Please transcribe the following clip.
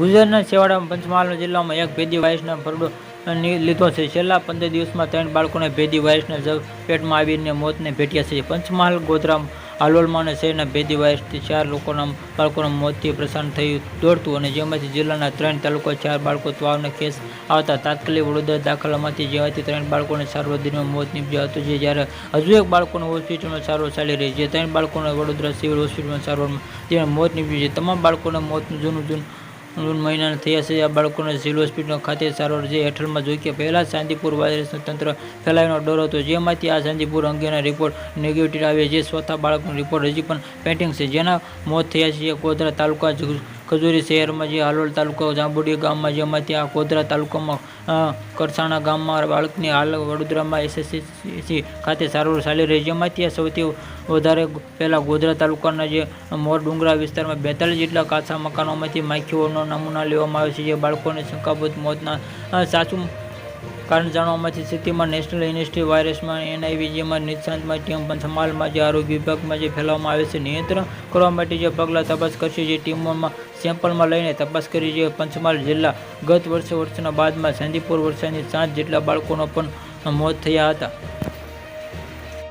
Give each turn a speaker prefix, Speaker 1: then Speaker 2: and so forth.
Speaker 1: ગુજરાતના છેવાડામાં પંચમહાલ જિલ્લામાં એક ભેદી વાયરસના ફરડો લીધો છે. છેલ્લા પંદર દિવસમાં ત્રણ બાળકોને ભેદી વાયરસના ઝપેટમાં આવીને મોતને ભેટ્યા છે. પંચમહાલ, ગોધરામ, હાલોલમાં અને શહેરના ભેદી વાયરસથી ચાર લોકોના બાળકોના મોતથી પ્રસારણ થયું દોડતું અને જેમાંથી જિલ્લાના ત્રણ તાલુકા ચાર બાળકો ત્વાવના કેસ આવતા તાત્કાલિક વડોદરા દાખલામાંથી જેવાથી ત્રણ બાળકોને દરમિયાન મોત નીપજ્યા હતું. જે જ્યારે હજુ એક બાળકોને હોસ્પિટલમાં સારવાર ચાલી રહી છે. ત્રણ બાળકોને વડોદરા સિવિલ હોસ્પિટલમાં સારવારમાં જેમાં મોત નીપજ્યું છે. તમામ બાળકોને મોતનું જૂનું જૂન જૂન મહિનાના થયા છે. આ બાળકોને સિવિલ હોસ્પિટલ ખાતે સારવાર જે હેઠળમાં જોઈ કે પહેલાં ચાંદીપુર વાયરસનું તંત્ર ફેલાવાનો ડર હતો. જેમાંથી આ ચાંદીપુર અંગેના રિપોર્ટ નેગેટિવ આવ્યા જે ચોથા બાળકનો રિપોર્ટ હજી પણ પેન્ટિંગ છે. જેના મોત થયા છે. ગોધરા તાલુકા ખજૂરી શહેરમાં જે હાલોલ તાલુકો, જાંબુડી ગામમાં જેમાંથી આ ગોધરા તાલુકામાં કરસાણા ગામમાં બાળકની હાલ વડોદરામાં એસએસસી ખાતે સારવાર ચાલી રહી જેમાં જેમાંથી સૌથી વધારે પહેલાં ગોધરા તાલુકાના જે મોર ડુંગરા વિસ્તારમાં બેતાલીસ જેટલા કાચા મકાનોમાંથી માખીઓનો નમૂના લેવામાં આવે છે. જે બાળકોને શંકાભૂત મોતના સાચું કારણ જાણવામાંથી સ્થિતિમાં નેશનલ ઇન્સ્ટી વાયરસમાં એનઆઈવી જેમાં નિષ્ણાંતમાં ટીમ પંચમહાલમાં જે આરોગ્ય વિભાગમાં જે ફેલાવવામાં આવે છે, નિયંત્રણ કરવા માટે જે પગલાં તપાસ કરશે જે ટીમોમાં સેમ્પલમાં લઈને તપાસ કરી જે પંચમહાલ જિલ્લા ગત વર્ષે, વર્ષના બાદમાં ચાંદીપુર વર્ષાની સાત જેટલા બાળકોનો પણ મોત થયા હતા.